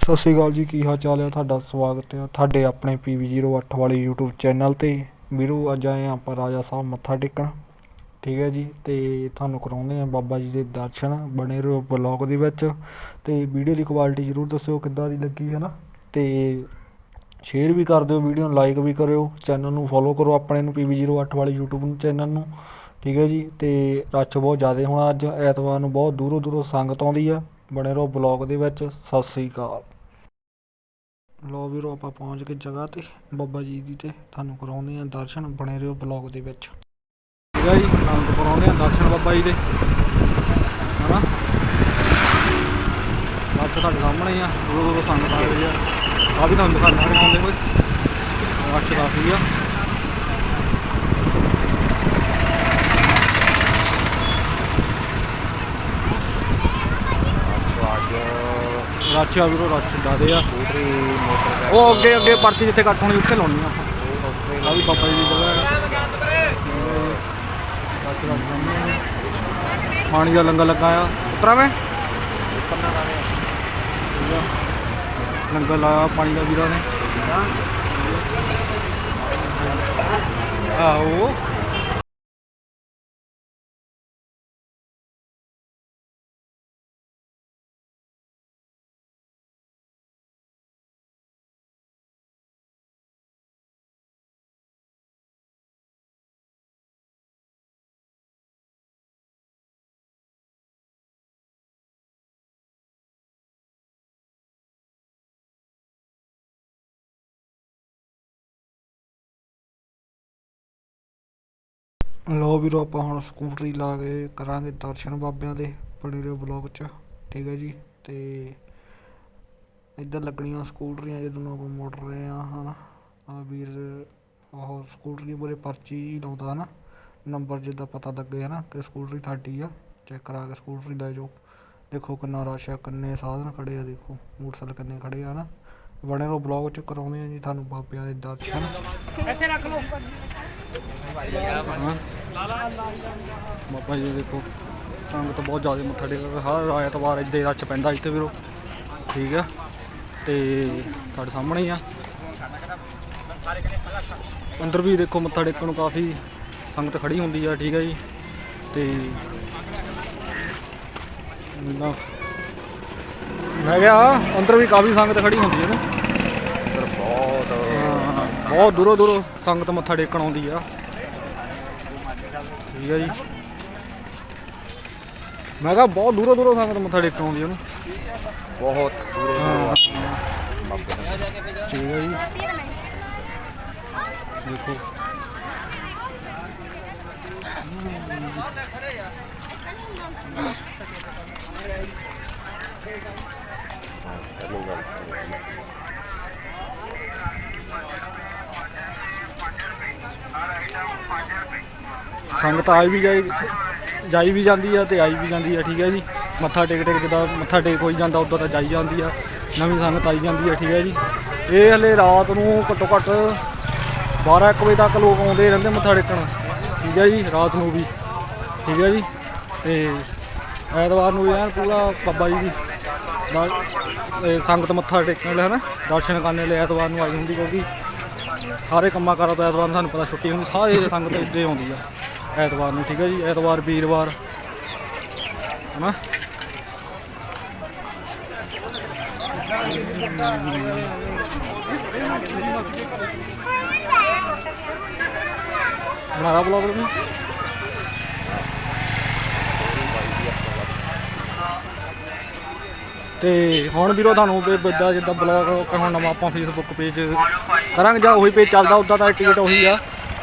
ਸਤਿ ਸ਼੍ਰੀ ਅਕਾਲ ਜੀ, ਕੀ ਹਾਲ ਚਾਲ ਹੈ ਤੁਹਾਡਾ? ਸਵਾਗਤ ਹੈ ਤੁਹਾਡੇ ਆਪਣੇ PV08 ਵਾਲੇ YouTube ਚੈਨਲ ਤੇ। ਵੀਰੋ, ਅੱਜ ਆਏ ਹਾਂ ਆਪਾਂ ਰਾਜਾ ਸਾਹਿਬ ਮੱਥਾ ਟੇਕਣ। ਠੀਕ ਹੈ ਜੀ, ਤੇ ਤੁਹਾਨੂੰ ਕਰਾਉਂਦੇ ਆ ਬਾਬਾ ਜੀ ਦੇ ਦਰਸ਼ਨ ਬਣੇ ਰਹੋ ਬਲੌਗ ਦੇ ਵਿੱਚ। ਤੇ ਵੀਡੀਓ ਦੀ ਕੁਆਲਿਟੀ ਜਰੂਰ ਦੱਸਿਓ ਕਿੱਦਾਂ ਦੀ ਲੱਗੀ, ਹੈ ਨਾ? ਤੇ ਸ਼ੇਅਰ ਵੀ ਕਰ ਦਿਓ ਵੀਡੀਓ ਨੂੰ ਲਾਈਕ ਵੀ ਕਰਿਓ। ਚੈਨਲ ਨੂੰ ਫੋਲੋ ਕਰੋ ਆਪਣੇ ਨੂੰ PV08 ਵਾਲੇ YouTube ਨੂੰ ਚੈਨਲ ਨੂੰ। ਠੀਕ ਹੈ ਜੀ, ਤੇ ਰੱਛ ਬਹੁਤ ਜ਼ਿਆਦਾ ਹੋਣਾ ਅੱਜ। ਐਤਵਾਰ ਨੂੰ ਬਹੁਤ ਦੂਰੋਂ ਦੂਰੋਂ ਸੰਗਤ ਆਉਂਦੀ ਆ। ਬਣੇ ਰਹੋ ਬਲੌਗ ਦੇ ਵਿੱਚ। ਸਤਿ ਸ੍ਰੀ ਅਕਾਲ। ਲੋ ਵੀਰੋ, ਆਪਾਂ ਪਹੁੰਚ ਕੇ ਜਗ੍ਹਾ ਤੇ, ਬਾਬਾ ਜੀ ਦੀ ਤੇ ਤੁਹਾਨੂੰ ਕਰਾਉਂਦੇ ਆ ਦਰਸ਼ਨ, ਬਣੇ ਰਹੋ ਬਲੌਗ ਦੇ ਵਿੱਚ। ਠੀਕ ਹੈ ਜੀ, ਤੁਹਾਨੂੰ ਕਰਾਉਂਦੇ ਆ ਦਰਸ਼ਨ ਬਾਬਾ ਜੀ ਦੇ। ਹਨਾ? ਬਾਤ ਤੁਹਾਡੇ ਸਾਹਮਣੇ ਆ। ਦੂਰੋਂ ਦੂਰੋਂ ਸੰਗਤ ਆ ਰਹੀ। ਆ ਆ ਵੀ ਤੁਹਾਨੂੰ ਦਿਖਾਉਣਾ ਕਰਾਉਂਦੇ ਹੋਏ ਰੱਛ ਆ। ਰੱਛ ਆ ਵੀਰੋ ਰੱਛ ਡਾਦੇ ਆ। ਸਕੂਟਰੀ ਮੋਟਰ ਉਹ ਅੱਗੇ ਅੱਗੇ ਪਰਚੀ ਜਿੱਥੇ ਕੱਟ ਹੋਣੀ ਉੱਥੇ ਲਾਉਣੀ ਆ ਆਪਾਂ। ਆ ਵੀ ਬਾਬਾ ਜੀ ਦੀ ਜਗ੍ਹਾ ਹੈ। ਪਾਣੀ ਦਾ ਲੰਗਰ ਲੱਗਾ ਆ। ਉਤਰਾ ਮੈਂ। ਲੰਗਰ ਲਾਇਆ ਪਾਣੀ ਦਾ ਵੀਰਾਂ ਨੇ। ਆਹੋ। ਲਓ ਵੀਰੋ ਆਪਾਂ ਹੁਣ ਸਕੂਟਰੀ ਲਾ ਕੇ ਕਰਾਂਗੇ ਦਰਸ਼ਨ ਬਾਬਿਆਂ ਦੇ ਬਣੇ ਰਹੋ ਬਲੌਗ 'ਚ, ਠੀਕ ਹੈ ਜੀ? ਤੇ ਇੱਧਰ ਲੱਗਣੀਆਂ ਸਕੂਟਰੀਆਂ, ਜਦੋਂ ਆਪਾਂ ਮੁੜ ਰਹੇ ਆ ਹਨਾ? ਆ ਵੀਰ ਉਹ ਸਕੂਟਰੀ ਮੂਹਰੇ ਪਰਚੀ ਲਾਉਂਦਾ, ਹਨਾ? ਨੰਬਰ ਜਿੱਦਾਂ ਪਤਾ ਲੱਗੇ, ਹਨਾ? ਕਿ ਸਕੂਟਰੀ ਤੁਹਾਡੀ ਆ, ਚੈੱਕ ਕਰਾ ਕੇ ਸਕੂਟਰੀ ਲੈ ਜਾਓ। ਦੇਖੋ ਕਿੰਨਾ ਰਸ਼ ਆ, ਕਿੰਨੇ ਸਾਧਨ ਖੜੇ ਆ, ਦੇਖੋ, ਮੋਟਰਸਾਈਕਲ ਕਿੰਨੇ ਖੜੇ ਆ ਨਾ ਬਣੇ ਰਹੋ ਬਲੌਗ 'ਚ, ਕਰਾਉਂਦੇ ਆ ਜੀ ਤੁਹਾਨੂੰ ਬਾਬਿਆਂ ਦੇ ਦਰਸ਼ਨ। ਹਾਂ। ਬਾਬਾ ਜੀ ਦੇਖੋ ਸੰਗਤ ਬਹੁਤ ਜ਼ਿਆਦਾ ਮੱਥਾ ਟੇਕ ਹਰ ਐਤਵਾਰ ਇੱਦਾਂ ਰੱਛ ਪੈਂਦਾ ਇੱਥੇ ਵੀਰੋ। ਠੀਕ ਆ? ਤੇ ਤੁਹਾਡੇ ਸਾਹਮਣੇ ਹੀ ਆ। ਅੰਦਰ ਵੀ ਦੇਖੋ ਮੱਥਾ ਟੇਕਣ ਨੂੰ ਕਾਫੀ ਸੰਗਤ ਖੜੀ ਹੁੰਦੀ ਆ, ਠੀਕ ਆ ਜੀ। ਤੇ ਮੈਂ ਕਿਹਾ, ਅੰਦਰ ਵੀ ਕਾਫੀ ਸੰਗਤ ਖੜੀ ਹੁੰਦੀ ਹੈ ਨਾ। ਬਹੁਤ ਦੂਰੋਂ ਦੂਰੋਂ ਸੰਗਤ ਮੱਥਾ ਟੇਕਣ ਆਉਂਦੀ ਆ। ਠੀਕ ਹੈ ਜੀ। ਮੈਂ ਕਿਹਾ ਬਹੁਤ ਦੂਰੋਂ ਦੂਰੋਂ ਸੰਗਤ ਮੱਥਾ ਟੇਕਣ ਆਉਂਦੀ ਆ ਉਹਨੂੰ ਬਹੁਤ ਦੂਰੋਂ ਹਾਂ। ਬਾਬੇ ਦਾ ਠੀਕ ਹੈ ਜੀ। ਦੇਖੋ ਪਹਿਲੀ ਗੱਲ ਸੰਗਤ ਆਈ ਵੀ ਜਾਈ ਜਾਈ ਵੀ ਜਾਂਦੀ ਆ ਤੇ ਆਈ ਵੀ ਜਾਂਦੀ ਆ, ਠੀਕ ਹੈ ਜੀ। ਮੱਥਾ ਟੇਕ ਟੇਕ ਜਿੱਦਾਂ ਮੱਥਾ ਟੇਕ ਹੋਈ ਜਾਂਦਾ ਉਦੋਂ ਤਾਂ ਜਾਈ ਜਾਂਦੀ ਆ। ਨਵੀਂ ਸੰਗਤ ਆਈ ਜਾਂਦੀ ਆ, ਠੀਕ ਹੈ ਜੀ। ਇਹ ਹਲੇ ਰਾਤ ਨੂੰ ਘੱਟੋ ਘੱਟ 12 1 ਵਜੇ ਤੱਕ ਲੋਕ ਆਉਂਦੇ ਰਹਿੰਦੇ ਮੱਥਾ ਟੇਕਣ, ਠੀਕ ਹੈ ਜੀ, ਰਾਤ ਨੂੰ ਵੀ, ਠੀਕ ਹੈ ਜੀ। ਤੇ ਐਤਵਾਰ ਨੂੰ ਵੀ ਐਨ ਪੂਰਾ ਬਾਬਾ ਜੀ ਦੀ ਸੰਗਤ ਮੱਥਾ ਟੇਕਣ ਲਈ ਹਨਾ, ਦਰਸ਼ਨ ਕਰਨ ਲਈ ਐਤਵਾਰ ਨੂੰ ਆਈ ਹੁੰਦੀ ਕਿਉਂਕਿ ਸਾਰੇ ਕੰਮਾਂ ਕਾਰਾਂ ਤੋਂ ਐਤਵਾਰ ਨੂੰ ਸਾਨੂੰ ਪਤਾ ਛੁੱਟੀ ਹੁੰਦੀ, ਸਾਰੇ ਸੰਗਤ ਇੱਦੇ ਆਉਂਦੀ ਆ। ਐਤਵਾਰ ਨੂੰ, ਠੀਕ ਹੈ ਜੀ? ਐਤਵਾਰ, ਵੀਰਵਾਰ। ਹਨਾ? ਬਣਾਦਾ ਬਲੌਗ ਨੂੰ ਤੇ ਹੁਣ ਵੀਰੋ ਤੁਹਾਨੂੰ ਵੀ ਜਿੱਦਾਂ ਜਿੱਦਾਂ ਬਲੌਗ ਹੁਣ ਨਵਾਂ ਆਪਾਂ ਫੇਸਬੁੱਕ ਪੇਜ ਕਰਾਂਗੇ ਜਾਂ ਉਹੀ ਪੇਜ ਚੱਲਦਾ, ਉਦਾਂ ਦਾ ਟਿਕਟ ਉਹੀ ਆ।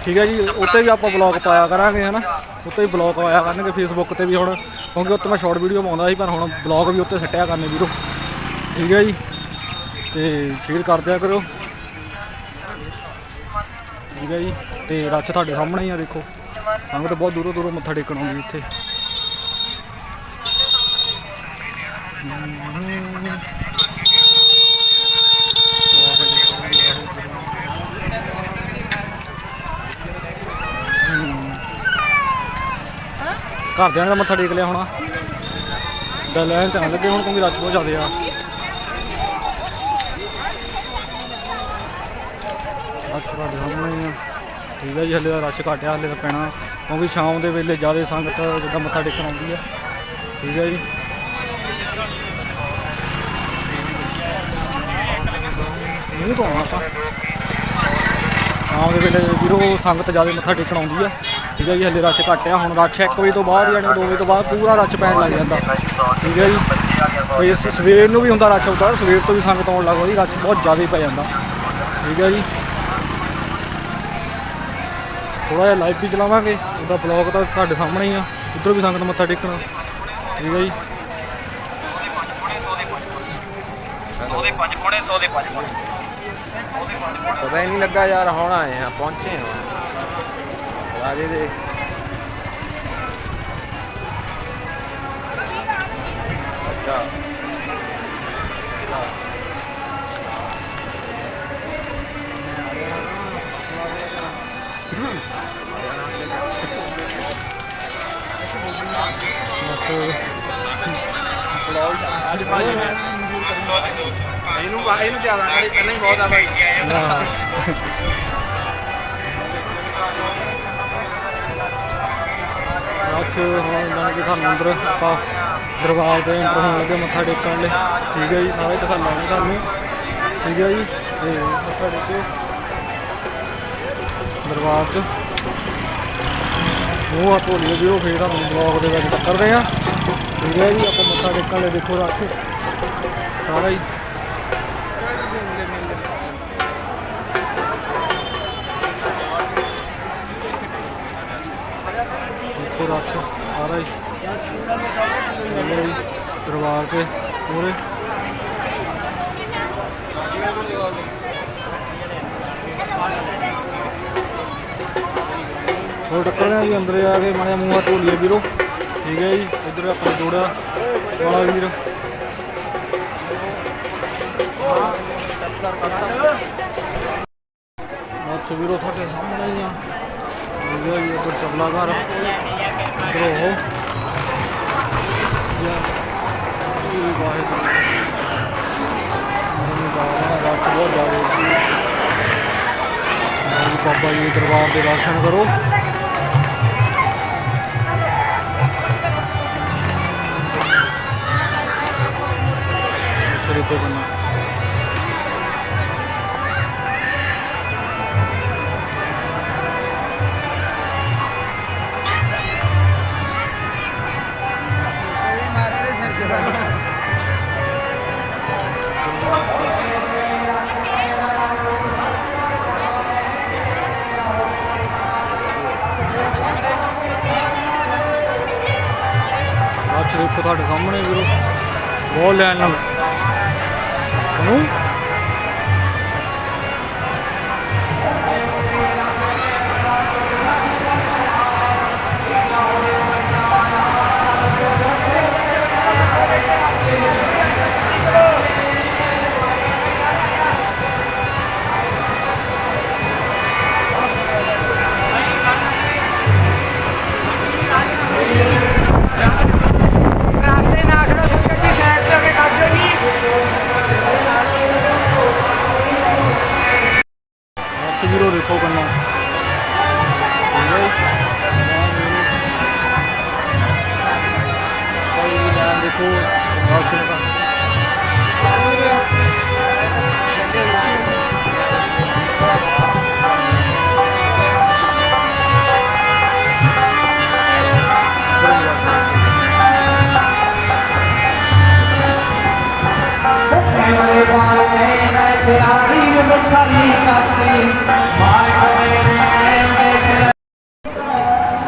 ਠੀਕ ਹੈ ਜੀ, ਉੱਤੇ ਵੀ ਆਪਾਂ ਬਲੌਗ ਪਾਇਆ ਕਰਾਂਗੇ, ਹਨਾ? ਉੱਤੇ ਵੀ ਬਲੌਗ ਪਾਇਆ ਕਰਨਗੇ ਫੇਸਬੁੱਕ ਤੇ ਵੀ ਹੁਣ, ਕਿਉਂਕਿ ਉੱਤੇ ਮੈਂ ਸ਼ਾਰਟ ਵੀਡੀਓ ਪਾਉਂਦਾ ਸੀ, ਪਰ ਹੁਣ ਬਲੌਗ ਵੀ ਉੱਤੇ ਸੱਟਿਆ ਕਰਨੇ ਵੀਰੋ। ਠੀਕ ਹੈ ਜੀ? ਤੇ ਸ਼ੇਅਰ ਕਰ ਦਿਆ ਕਰੋ ਠੀਕ ਹੈ ਜੀ? ਤੇ ਰੱਛ ਤੁਹਾਡੇ ਸਾਹਮਣੇ ਹੀ ਆ, ਦੇਖੋ। ਸੰਗਤ ਬਹੁਤ ਦੂਰੋਂ ਦੂਰੋਂ ਮੱਥਾ ਟੇਕਣ ਆਉਂਦੀ ਇੱਥੇ। ਘਰਦਿਆਂ ਦਾ ਮੱਥਾ ਟੇਕ ਲਿਆ ਹੋਣਾ। ਬੈਲ ਐਂ ਤਾਂ ਲੱਗੇ ਹੁਣ ਕਿਉਂਕਿ ਰੱਛ ਬਹੁਤ ਜ਼ਿਆਦੇ ਆ। ਰੱਛ ਦਾ ਸਾਹਮਣੇ ਆ। ਠੀਕ ਹੈ ਜੀ, ਹਲੇ ਦਾ ਰੱਛ ਘਟਿਆ ਹਲੇ ਦਾ ਪੈਣਾ। ਕਿਉਂਕਿ ਸ਼ਾਮ ਦੇ ਵੇਲੇ ਜ਼ਿਆਦਾ ਸੰਗਤ ਜਿੱਦਾਂ ਮੱਥਾ ਟੇਕਣ ਆਉਂਦੀ ਆ। ਠੀਕ ਹੈ ਜੀ। ਨੂੰ ਤੋਂ ਆਪਾਂ। ਸ਼ਾਮ ਦੇ ਵੇਲੇ ਵੀਰੋ ਸੰਗਤ ਜ਼ਿਆਦਾ ਮੱਥਾ ਟੇਕਣ ਆਉਂਦੀ ਆ। ਠੀਕ ਹੈ ਜੀ, ਹਲੇ ਰਸ਼ ਘੱਟ ਆ, ਹੁਣ ਰਸ਼ 1 ਵਜੇ ਤੋਂ ਬਾਅਦ ਜਾਣੀ 2 ਵਜੇ ਤੋਂ ਬਾਅਦ ਪੂਰਾ ਰਸ਼ ਪੈਣ ਲੱਗ ਜਾਂਦਾ। ਠੀਕ ਹੈ ਜੀ, ਤੇ ਸਵੇਰ ਨੂੰ ਵੀ ਹੁੰਦਾ ਰਸ਼ ਹੁੰਦਾ, ਸਵੇਰ ਤੋਂ ਵੀ ਸੰਗਤ ਆਉਣ ਲੱਗ ਪਈ ਰਸ਼ ਬਹੁਤ ਜ਼ਿਆਦਾ ਪੈ ਜਾਂਦਾ। ਠੀਕ ਹੈ ਜੀ। ਥੋੜਾ ਜਿਹਾ ਲਾਈਵ ਵੀ ਚਲਾਵਾਂਗੇ, ਉਹਦਾ ਬਲੌਗ ਤਾਂ ਤੁਹਾਡੇ ਸਾਹਮਣੇ ਹੀ ਆ ਇੱਧਰ ਵੀ ਸੰਗਤ ਮੱਥਾ ਟੇਕਣਾ। ਠੀਕ ਹੈ ਜੀ। ਪਤਾ ਹੀ ਨਹੀਂ ਲੱਗਾ ਯਾਰ, ਹੁਣ ਆਏ ਆ, ਪਹੁੰਚੇ ਹਾਂ। ਰਾਜੇ ਦੇ ਅੱਛਾ ਇਹਨੂੰ ਇਹਨੂੰ ਜ਼ਿਆਦਾ ਕਰੀ ਪਹਿਲਾਂ ਹੀ ਬਹੁਤ ਆ ਬਾਈ ਅੱਛਾ ਹੋਣ ਜਾਣਗੇ ਤੁਹਾਨੂੰ ਅੰਦਰ ਆਪਾਂ ਦਰਬਾਰ ਦੇ ਅੰਦਰ ਹੋਣ ਲੱਗੇ, ਮੱਥਾ ਟੇਕਣ ਲਈ। ਠੀਕ ਹੈ ਜੀ, ਸਾਰੇ ਦਿਖਾਵਾਂਗੇ ਤੁਹਾਨੂੰ। ਠੀਕ ਹੈ ਜੀ, ਤੇ ਮੱਥਾ ਟੇਕੋ। ਦਰਬਾਰ 'ਚ। ਉਹ ਆ ਢੋਲੀਏ ਵੀਰੋ ਫੇਰ ਤੁਹਾਨੂੰ ਬਲੌਗ ਦੇ ਵਿੱਚ ਟੱਕਰਦੇ ਆ ਠੀਕ ਹੈ ਜੀ, ਆਪਾਂ ਮੱਥਾ ਟੇਕਣ ਲਈ ਦੇਖੋ ਰੱਖ। ਸਾਰਾ ਹੀ ਦੇਖੋ ਰੱਖ ਸਾਰਾ ਹੀ ਦਰਬਾਰ ਤੇ ਪੂਰੇ। ਹੋਰ ਟੱਕਰ ਰਿਹਾ ਜੀ ਅੰਦਰ ਆ ਕੇ ਮਾੜਾ ਮੂੰਹਾਂ ਢੋਲੀਏ ਵੀਰੋ। ਠੀਕ ਹੈ ਜੀ ਇੱਧਰ ਆਪਣਾ ਜੋੜਾ ਵਾਲਾ ਵੀਰ। ਅੱਛਾ ਵੀਰੋ ਤੁਹਾਡੇ ਸਾਹਮਣੇ ਆ। ਠੀਕ ਹੈ ਜੀ ਇੱਧਰ ਚਪਲਾ ਘਰ ਇੱਧਰ ਉਹ ਯਾ ਇਹ ਵਾਹਿਗੁਰੂ ਮੈਨੂੰ ਬਾਬਾ ਰਾਤ ਬਹੁਤ ਜਾਵੇ ਜੀ ਬਾਬਾ ਜੀ ਦੇ ਦਰਬਾਰ ਦੇ ਦਰਸ਼ਨ ਕਰੋ ਤਰੀਕੇ ਨਾਲ ਦੇਖੋ ਤੁਹਾਡੇ ਸਾਹਮਣੇ ਵੀਰੋ। ਬਹੁਤ ਲੈਣ ਲੱਗ ਨੂੰ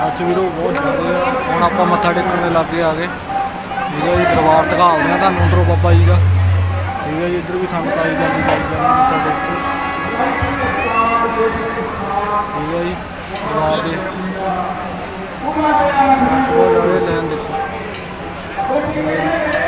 ਅੱਜ ਵੀਰੋ ਬਹੁਤ ਜ਼ਿਆਦਾ ਹੁਣ ਆਪਾਂ ਮੱਥਾ ਟੇਕਣ ਦੇ ਲਾਗੇ ਆ ਗਏ। ਠੀਕ ਹੈ ਜੀ, ਦਰਬਾਰ ਦਿਖਾਉਂਦੇ ਆ ਤੁਹਾਨੂੰ ਅੰਦਰੋਂ ਬਾਬਾ ਜੀ ਦਾ। ਠੀਕ ਹੈ ਜੀ, ਇੱਧਰ ਵੀ ਸੰਗਤ ਆਈ ਜਾਂਦੀ, ਜਾਈ ਜਾਂਦੀ ਮੱਥਾ ਟੇਕ ਕੇ। ਠੀਕ ਹੈ ਜੀ ਦਰਬਾਰ ਦੇ ਬਹੁਤ ਲੈਣ ਦੇਖੋ ਠੀਕ ਹੈ ਜੀ।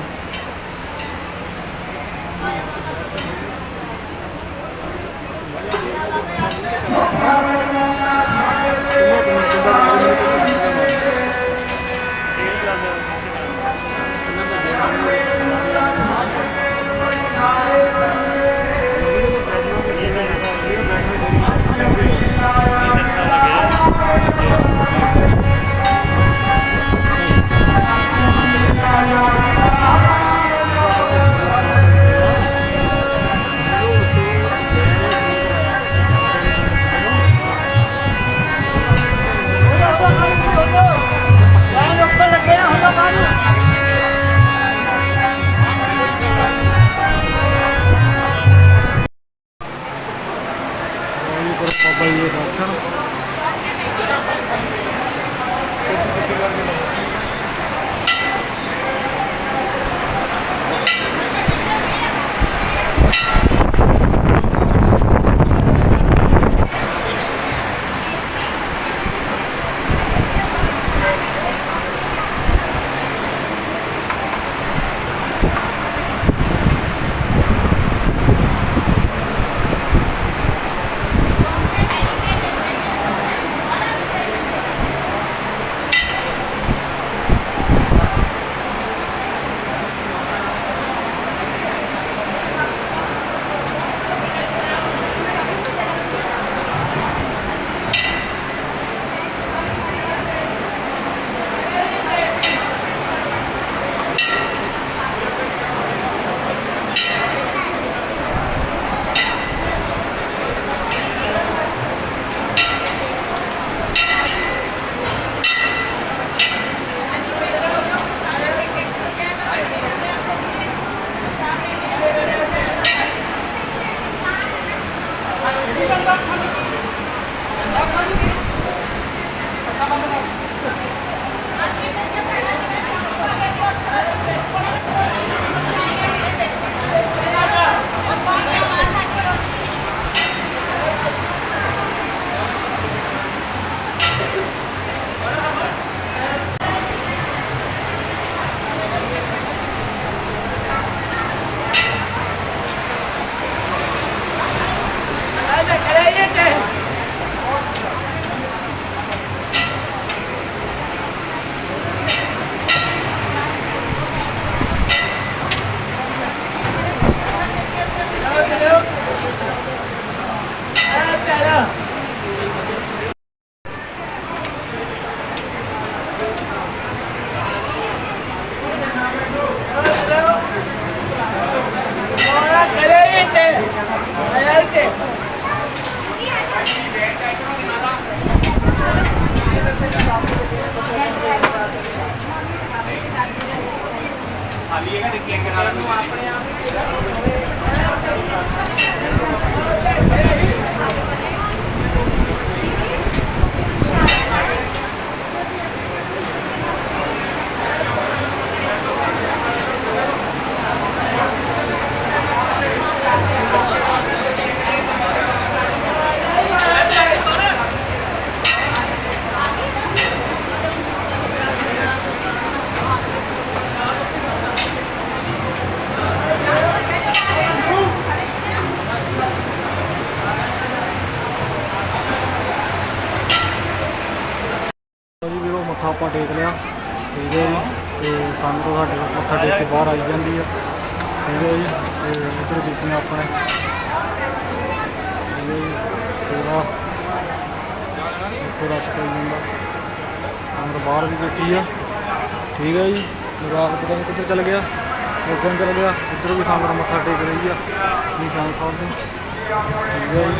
ਨਿਸ਼ਾਨ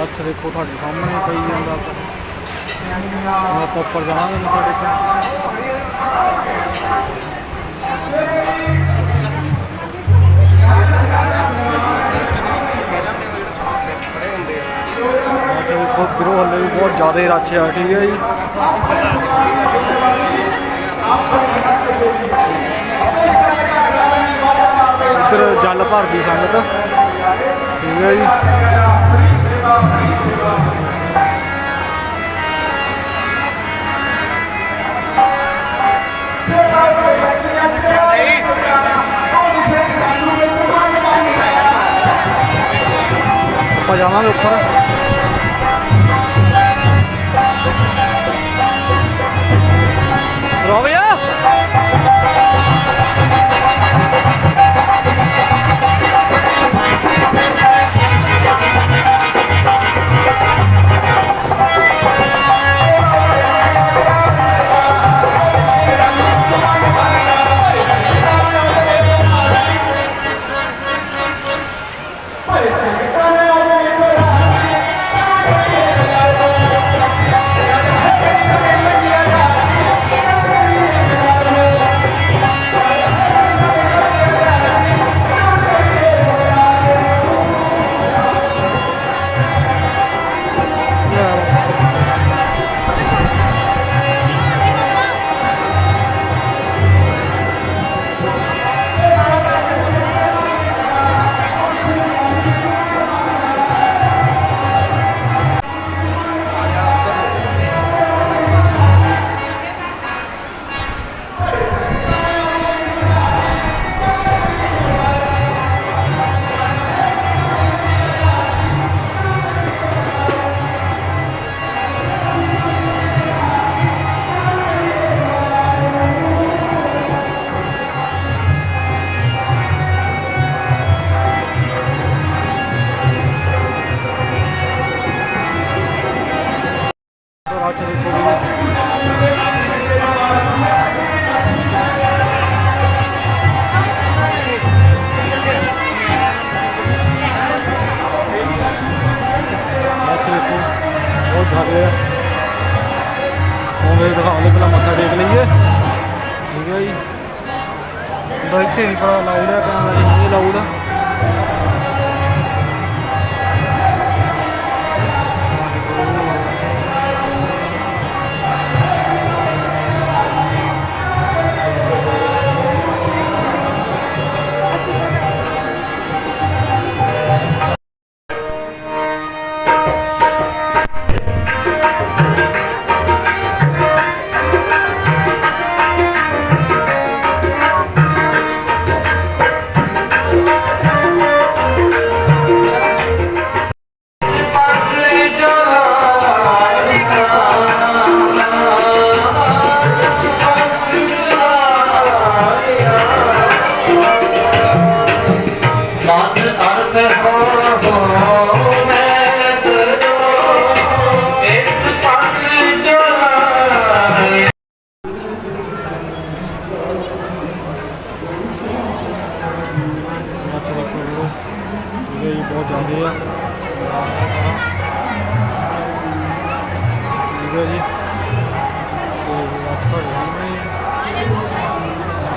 ਰੱਥ ਦੇਖੋ ਤੁਹਾਡੇ ਸਾਹਮਣੇ ਪਈ ਜਾਂਦਾ। ਹੁਣ ਆਪਾਂ ਉੱਪਰ ਜਾਵਾਂਗੇ ਮੱਥਾ ਟੇਕਣ ਦੇਖੋ ਵੀਰੋ, ਹੱਲੇ ਵੀ ਬਹੁਤ ਜ਼ਿਆਦਾ ਰੱਛ ਆ, ਠੀਕ ਹੈ ਜੀ? ਇੱਧਰ ਜਲ ਭਰਦੀ ਸੰਗਤ। ਠੀਕ ਹੈ ਜੀ। ਫ੍ਰੀ ਸੇਵਾ ਫ੍ਰੀ ਸੇਵਾ ਸੇਵਾ ਤੇ ਲੱਗੀਆਂ ਤੇਰਾ ਨਹੀਂ ਉਹ ਜੇ ਤੁਹਾਨੂੰ ਮੈਂ ਤੁਹਾਨੂੰ ਪਾਣੀ ਪਾਇਆ ਆਪਾਂ ਜਾਵਾਂਗੇ ਉੱਪਰ। ਆ ਠੀਕ ਹੈ ਜੀ। ਤੇ ਅੱਜ ਤਾਂ ਨਹੀਂ।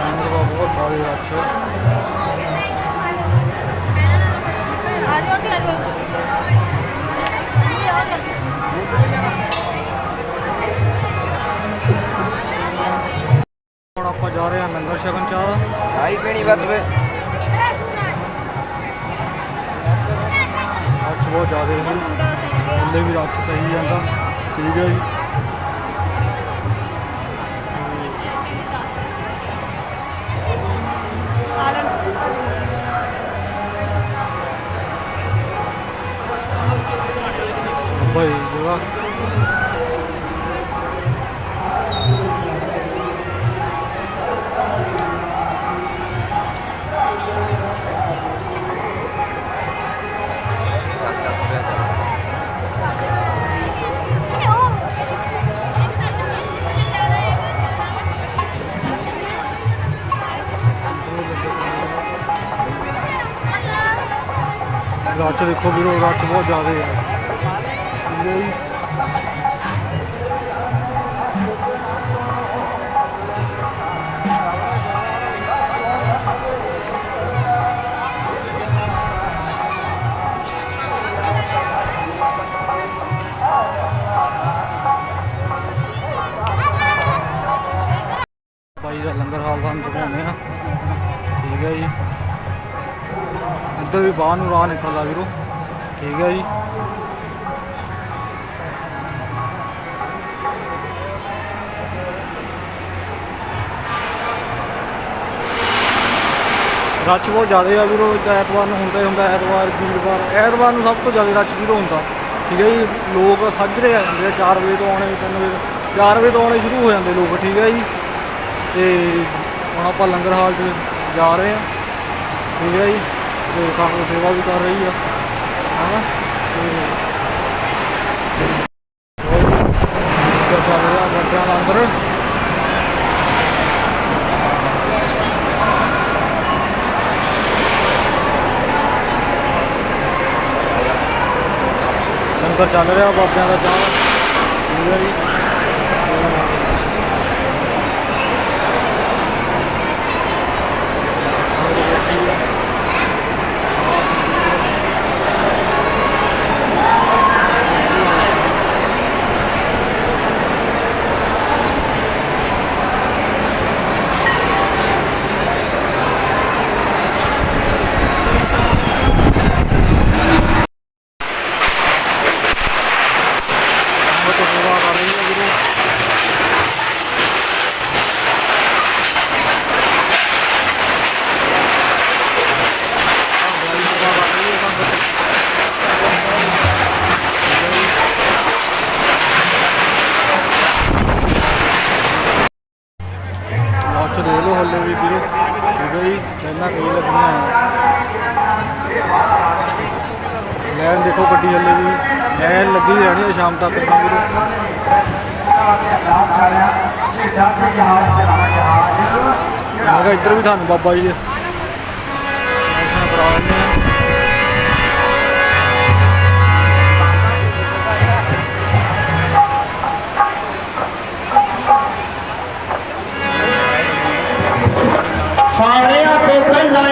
ਅੰਦਰ ਦਾ ਬਹੁਤ ਜ਼ਿਆਦੇ ਅੱਛਾ ਆਜੋ ਆਂਟੀ ਆਜੋ। ਹੁਣ ਆਪਾਂ ਜਾ ਰਹੇ ਹਾਂ ਲੰਗਰ ਛਕਣ ਚਾਹ। ਆਈ ਪੀਣੀ ਬਸ ਵੇ ਬਹੁਤ ਜ਼ਿਆਦਾ ਹੈ ਥੱਲੇ ਵੀ ਰੱਛ ਪਈ ਜਾਂਦਾ। ਠੀਕ ਹੈ ਜੀ। ਭਾਈ ਜਗਾ ਰੱਛ ਦੇਖੋ ਵੀਰੋ ਰੱਛ ਬਹੁਤ ਜ਼ਿਆਦਾ ਹੈ। ਜੀ ਭਾਈ ਦਾ ਲੰਗਰ ਹਾਲ ਤੁਹਾਨੂੰ ਦਿਖਾਉਂਦੇ ਆ ਠੀਕ ਹੈ ਜੀ। ਇੱਧਰ ਵੀ ਬਾਹਰ ਨੂੰ ਰਾਹ ਨਿਕਲਦਾ ਵੀਰੋ। ਠੀਕ ਹੈ ਜੀ। ਰੱਛ ਬਹੁਤ ਜ਼ਿਆਦਾ ਆ ਵੀਰੋ ਜਿੱਦਾਂ ਐਤਵਾਰ ਨੂੰ ਹੁੰਦਾ ਹੀ ਹੁੰਦਾ, ਐਤਵਾਰ, ਵੀਰਵਾਰ, ਐਤਵਾਰ ਨੂੰ ਸਭ ਤੋਂ ਜ਼ਿਆਦਾ ਰੱਛ ਵੀਰੋ ਹੁੰਦਾ। ਠੀਕ ਹੈ ਜੀ, ਲੋਕ ਸੱਜਰੇ ਆ ਜਾਂਦੇ ਆ 4 ਵਜੇ ਤੋਂ ਆਉਣੇ 3 ਵਜੇ 4 ਵਜੇ ਤੋਂ ਆਉਣੇ ਸ਼ੁਰੂ ਹੋ ਜਾਂਦੇ ਲੋਕ, ਠੀਕ ਹੈ ਜੀ। ਤੇ ਹੁਣ ਆਪਾਂ ਲੰਗਰ ਹਾਲ 'ਚ ਜਾ ਰਹੇ ਆ ਠੀਕ ਹੈ ਜੀ। ਤੇ ਸਾਨੂੰ ਸੇਵਾ ਵੀ ਕਰ ਰਹੀ ਆ। ਹਾਂ ਤੇ ਹੋਰ ਚੱਲ ਰਿਹਾ ਬੱਟਿਆਂ ਦਾ ਅੰਦਰ। ਲੰਗਰ ਚੱਲ ਰਿਹਾ ਬਾਬਿਆਂ ਦਾ ਚਾਹ। ਠੀਕ ਹੈ ਜੀ ਬਹੁਤ ਸੇਵਾ ਕਰ ਰਹੀ ਹੈ ਵੀਰੇ ਬੜੀ ਸੇਵਾ ਕਰ ਰਹੀ ਹੈ ਸੰਗਤ ਲਾਚ ਦੇ ਲੋ ਹੱਲੇ ਵੀ ਵੀਰੇ ਠੀਕ ਹੈ ਜੀ ਪਹਿਲਾਂ ਕਈ ਲੱਗੀਆਂ ਆ ਲੈਣ ਦੇਖੋ ਗੱਡੀ ਹੱਲੇ ਵੀ ਲੈਣ ਲੱਗੀ ਰਹਿਣੀ ਹੈ ਸ਼ਾਮ ਤੱਕ ਤਾਂ ਵੀਰੇ ਮੈਂ ਕਿਹਾ ਇੱਧਰ ਵੀ ਤੁਹਾਨੂੰ ਬਾਬਾ ਜੀ ਦੇ। ਦਰਸ਼ਨ ਕਰਾ ਦਿੰਦੇ ਆ ਸਾਰਿਆਂ ਤੋਂ ਪਹਿਲਾਂ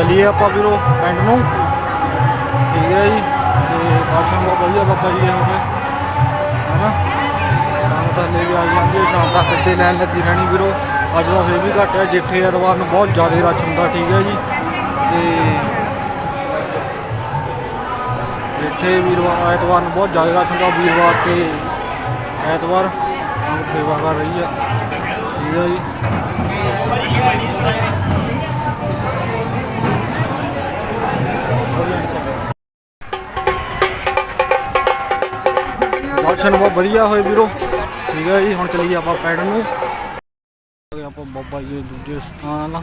ਚਲੀਏ ਆਪਾਂ ਵੀਰੋ ਪਿੰਡ ਨੂੰ। ਠੀਕ ਹੈ ਜੀ, ਤੇ ਦਰਸ਼ਨ ਬਹੁਤ ਵਧੀਆ ਬਾਬਾ ਜੀ ਦੇ ਹੋ ਗਏ ਹੈਨਾ? ਸਾਨੂੰ ਤਾਂ ਲੈ ਵੀ ਆ ਜਾਂਦੀ ਸ਼ਾਮ ਤੱਕ ਇੱਥੇ ਲੈਣ ਲੱਗੀ ਰਹਿਣੀ ਵੀਰੋ। ਅੱਜ ਦਾ ਫੇਰ ਵੀ ਘੱਟ ਹੈ, ਜੇਠੇ ਐਤਵਾਰ ਨੂੰ ਬਹੁਤ ਜ਼ਿਆਦਾ ਰਸ਼ ਹੁੰਦਾ, ਠੀਕ ਹੈ ਜੀ। ਤੇ ਜੇਠੇ ਵੀਰਵਾਰ ਐਤਵਾਰ ਨੂੰ ਬਹੁਤ ਜ਼ਿਆਦਾ ਰਸ਼ ਹੁੰਦਾ, ਵੀਰਵਾਰ ਤੇ ਐਤਵਾਰ। ਸੇਵਾ ਕਰ ਰਹੀ ਹੈ। ਠੀਕ ਹੈ ਜੀ। ਵਧੀਆ ਹੋਏ ਵੀਰੋ। ਠੀਕ ਹੈ ਜੀ, ਹੁਣ ਚਲੀਏ ਆਪਾਂ ਪੈਡਲ ਨੂੰ। ਆਪਾਂ ਬਾਬਾ ਜੀ ਦੇ ਦੂਜੇ ਸਥਾਨ ਨਾਲ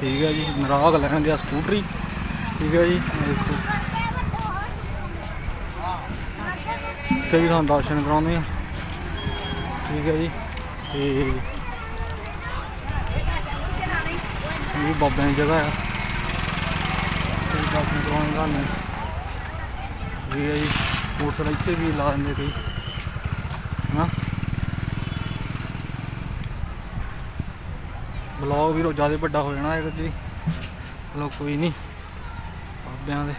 ਠੀਕ ਹੈ ਜੀ, ਨਰਾਗ ਲੈਣ ਦੇ ਸਕੂਟਰੀ। ਠੀਕ ਹੈ ਜੀ ਇਹ ਵੀ ਤੁਹਾਨੂੰ ਦਰਸ਼ਨ ਕਰਾਉਂਦੇ ਆ ਠੀਕ ਹੈ ਜੀ, ਤੇ ਇਹ ਬਾਬਿਆਂ ਦੀ ਜਗ੍ਹਾ ਆ। ਤੇ ਦਰਸ਼ਨ ਕਰਾਉਣੇ ਤੁਹਾਨੂੰ ਠੀਕ ਹੈ ਜੀ, ਮੋਟਰਸਾਈਕਲ ਇੱਥੇ ਵੀ ਲਾ ਦਿੰਦੇ ਕਈ ਹਾਂ ਲਓ ਵੀ ਰੋਜ਼ਾ ਜ਼ਿਆਦਾ ਵੱਡਾ ਹੋ ਜਾਣਾ ਹੈ ਜੀ ਚਲੋ ਕੋਈ ਨਹੀਂ। ਬਾਬਿਆਂ ਦੇ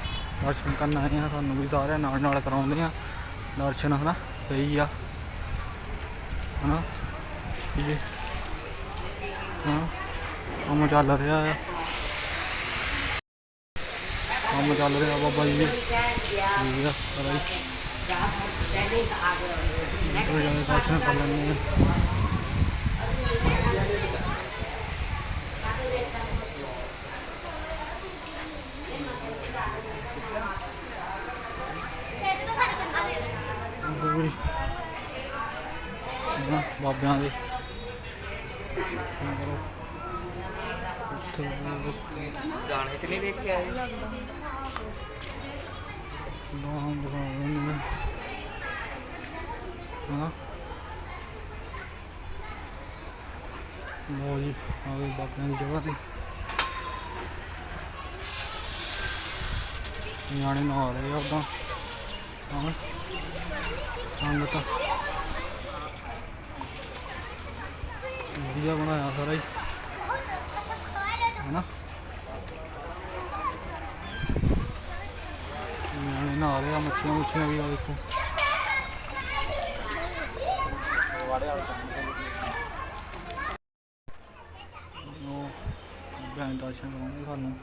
ਦਰਸ਼ਨ ਕਰਨ ਆਏ ਆ, ਤੁਹਾਨੂੰ ਵੀ ਸਾਰਿਆਂ ਨਾਲ ਨਾਲ ਕਰਾਉਂਦੇ ਆ। ਦਰਸ਼ਨ ਹਨਾ, ਸਹੀ ਆ। ਹਨਾ? ਜੀ ਹਾਂ ਕੰਮ ਚੱਲ ਰਿਹਾ ਆ। ਕੰਮ ਚੱਲ ਰਿਹਾ ਬਾਬਾ ਜੀ। ਦੇ ਠੀਕ ਆ, ਸਾਰਾ ਹੀ। ਦਰਸ਼ਨ ਕਰ ਲੈਂਦੇ ਆ ਪੂਰੀ ਨਾ ਬਾਬਿਆਂ ਦੇ। ਗਾਣੇ ਚ ਨਹੀਂ ਬਗਾਉਣ ਨੂੰ। ਹਾਂ। ਬਾਬਿਆਂ ਦੀ ਜਗ੍ਹਾ ਤੇ। ਨਿਆਣੇ ਨਹਾ ਰਹੇ ਆ ਉਦਾਂ ਹਾਂ। ਸੰਗਤ। ਵਧੀਆ ਬਣਾਇਆ ਸਾਰਾ ਹੀ। ਹੈਨਾ? ਨਿਆਣੇ ਨਹਾ ਰਹੇ ਆ, ਮੱਛੀਆਂ ਮੁੱਛੀਆਂ ਵੀ ਆ ਦੇਖੋ। ਉਹ ਭੈਣ ਦਰਸ਼ਨ ਕਰਾਉਂਦੇ ਸਾਨੂੰ।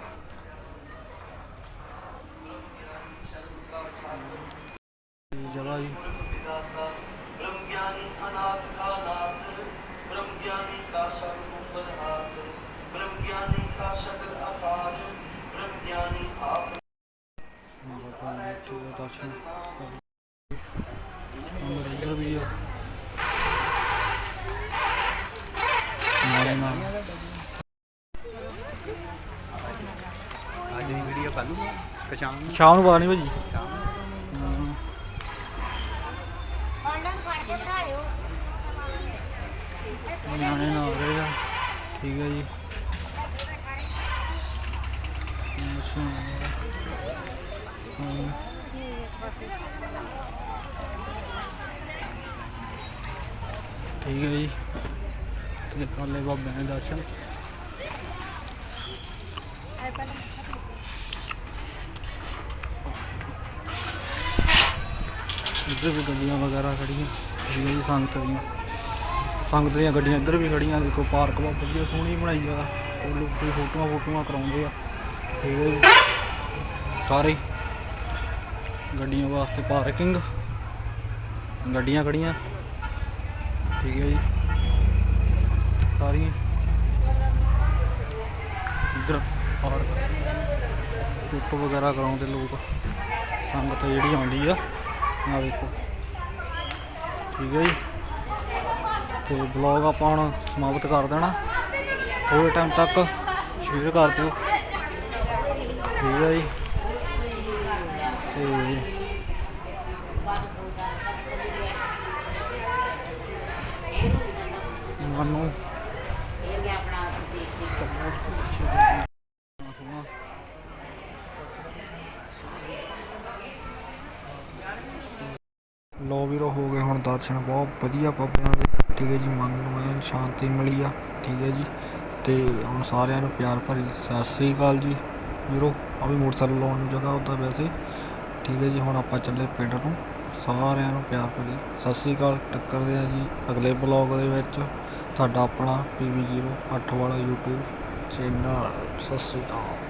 ਸ਼ਾਮ ਨੂੰ ਪਤਾ ਨਹੀਂ ਭਾਜੀ। ਹਮ, ਆਨਲਾਈਨ ਫੜ ਕੇ ਬਣਾ ਲਿਓ ਨਿਆਣੇ ਨਾਲ ਰਹੇ ਆ। ਠੀਕ ਹੈ ਜੀ। ਅੱਛਾ। ਹਾਂ। ਠੀਕ ਹੈ ਜੀ। ਤੇ ਕਰ ਲੈ ਬਾਬੇ ਦੇ ਦਰਸ਼ਨ। ਇੱਧਰ ਵੀ ਗੱਡੀਆਂ ਵਗੈਰਾ ਖੜੀਆਂ ਠੀਕ ਹੈ ਜੀ, ਸੰਗਤ ਦੀਆਂ। ਸੰਗਤ ਦੀਆਂ ਗੱਡੀਆਂ ਇੱਧਰ ਵੀ ਖੜੀਆਂ, ਦੇਖੋ ਪਾਰਕ ਬਹੁਤ ਵਧੀਆ, ਸੋਹਣੀ ਬਣਾਈ ਆ। ਉਹ ਲੋਕ ਕੋਈ ਫੋਟੋਆਂ ਫੋਟੋਆਂ ਕਰਾਉਂਦੇ ਆ। ਠੀਕ ਹੈ ਸਾਰੇ ਗੱਡੀਆਂ ਵਾਸਤੇ ਪਾਰਕਿੰਗ। ਗੱਡੀਆਂ ਖੜੀਆਂ। ਠੀਕ ਹੈ ਜੀ। ਸਾਰੀਆਂ। ਇੱਧਰ ਪਾਰਕ। ਫੋਟੋ ਵਗੈਰਾ ਕਰਾਉਂਦੇ ਲੋਕ। ਸੰਗਤ ਜਿਹੜੀ ਆਉਂਦੀ ਆ। ਆ ਦੇਖੋ। ਠੀਕ ਹੈ ਜੀ। ਤੇ ਵਲੌਗ ਆਪਾਂ ਹੁਣ ਸਮਾਪਤ ਕਰ ਦੇਣਾ। ਥੋੜੇ ਟਾਈਮ ਤੱਕ ਸ਼ੇਅਰ ਕਰ ਦਿਓ। ਠੀਕ ਹੈ ਜੀ। ਤੇ ਮੈਨੂੰ ਲੋ ਵੀਰੋ, ਹੋ ਗਏ ਹੁਣ ਦਰਸ਼ਨ ਬਹੁਤ ਵਧੀਆ ਬਾਬਿਆਂ ਦੇ। ਠੀਕ ਹੈ ਜੀ, ਮਨ ਨੂੰ ਐਨ ਸ਼ਾਂਤੀ ਮਿਲੀ ਆ। ਠੀਕ ਹੈ ਜੀ, ਤੇ ਹੁਣ ਸਾਰਿਆਂ ਨੂੰ ਪਿਆਰ ਭਰੀ ਸਤਿ ਸ੍ਰੀ ਅਕਾਲ ਜੀ। ਵੀਰੋ ਆ ਵੀ ਮੋਟਰਸਾਈਕਲ ਲਾਉਣ ਨੂੰ ਜਗ੍ਹਾ ਹੁੰਦਾ ਵੈਸੇ। ਠੀਕ ਹੈ ਜੀ, ਹੁਣ ਆਪਾਂ ਚੱਲੇ ਪਿੰਡ ਨੂੰ। ਸਾਰਿਆਂ ਨੂੰ ਪਿਆਰ ਭਰੀ ਸਤਿ ਸ੍ਰੀ ਅਕਾਲ। ਟੱਕਰਦੇ ਆ ਜੀ ਅਗਲੇ ਬਲੌਗ ਦੇ ਵਿੱਚ। ਤੁਹਾਡਾ ਆਪਣਾ PV08 ਵਾਲਾ YouTube ਚੈਨਲ। ਸਤਿ ਸ੍ਰੀ ਅਕਾਲ।